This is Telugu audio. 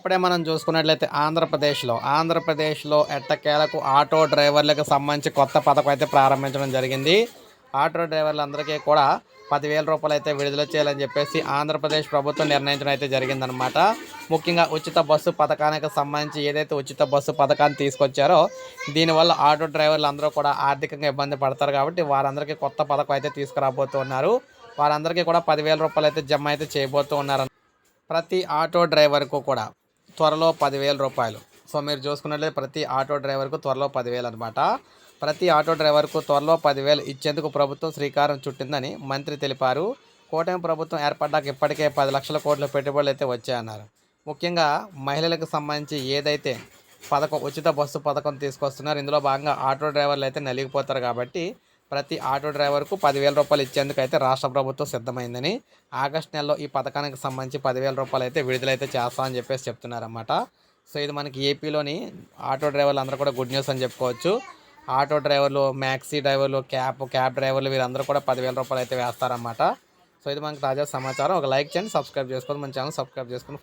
ఇప్పుడే మనం చూసుకున్నట్లయితే ఆంధ్రప్రదేశ్లో ఆంధ్రప్రదేశ్లో ఎట్టకేలకు ఆటో డ్రైవర్లకు సంబంధించి కొత్త పథకం అయితే ప్రారంభించడం జరిగింది. ఆటో డ్రైవర్లందరికీ కూడా పదివేల రూపాయలు అయితే విడుదల చేయాలని చెప్పేసి ఆంధ్రప్రదేశ్ ప్రభుత్వం నిర్ణయించడం అయితే జరిగిందనమాట ముఖ్యంగా ఉచిత బస్సు పథకానికి సంబంధించి ఏదైతే ఉచిత బస్సు పథకాన్ని తీసుకొచ్చారో దీనివల్ల ఆటో డ్రైవర్లు అందరూ కూడా ఆర్థికంగా ఇబ్బంది పడతారు కాబట్టి వారందరికీ కొత్త పథకం అయితే తీసుకురాబోతున్నారు. వారందరికీ కూడా పదివేల రూపాయలు అయితే జమ అయితే చేయబోతూ ఉన్నారు ప్రతి ఆటో డ్రైవర్కు కూడా త్వరలో పదివేల రూపాయలు. సో మీరు చూసుకున్నట్లయితే ప్రతి ఆటో డ్రైవర్కు త్వరలో పదివేలు అనమాట ప్రతి ఆటో డ్రైవర్కు త్వరలో పదివేలు ఇచ్చేందుకు ప్రభుత్వం శ్రీకారం చుట్టిందని మంత్రి తెలిపారు. కూటమి ప్రభుత్వం ఏర్పడ్డాక ఇప్పటికే పది లక్షల కోట్ల పెట్టుబడులు అయితే వచ్చాయన్నారు. ముఖ్యంగా మహిళలకు సంబంధించి ఏదైతే పథకం ఉచిత బస్సు పథకం తీసుకొస్తున్నారు ఇందులో భాగంగా ఆటో డ్రైవర్లు అయితే నలిగిపోతారు కాబట్టి ప్రతి ఆటో డ్రైవర్కు పదివేల రూపాయలు ఇచ్చేందుకు అయితే రాష్ట్ర ప్రభుత్వం సిద్ధమైందని. ఆగస్ట్ నెలలో ఈ పథకానికి సంబంధించి పదివేల రూపాయలు అయితే విడుదలైతే చేస్తామని చెప్పేసి చెప్తున్నారన్నమాట. సో ఇది మనకి ఏపీలోని ఆటో డ్రైవర్లు అందరూ కూడా గుడ్ న్యూస్ అని చెప్పుకోవచ్చు. ఆటో డ్రైవర్లు మ్యాక్సీ డ్రైవర్లు క్యాబ్ క్యాబ్ డ్రైవర్లు వీరందరూ కూడా పదివేల రూపాయలు అయితే వేస్తారన్నమాట. సో ఇది మనకి తాజా సమాచారం. ఒక లైక్ చేయండి సబ్స్క్రైబ్ చేసుకోండి మన ఛానల్ సబ్స్క్రైబ్ చేసుకుని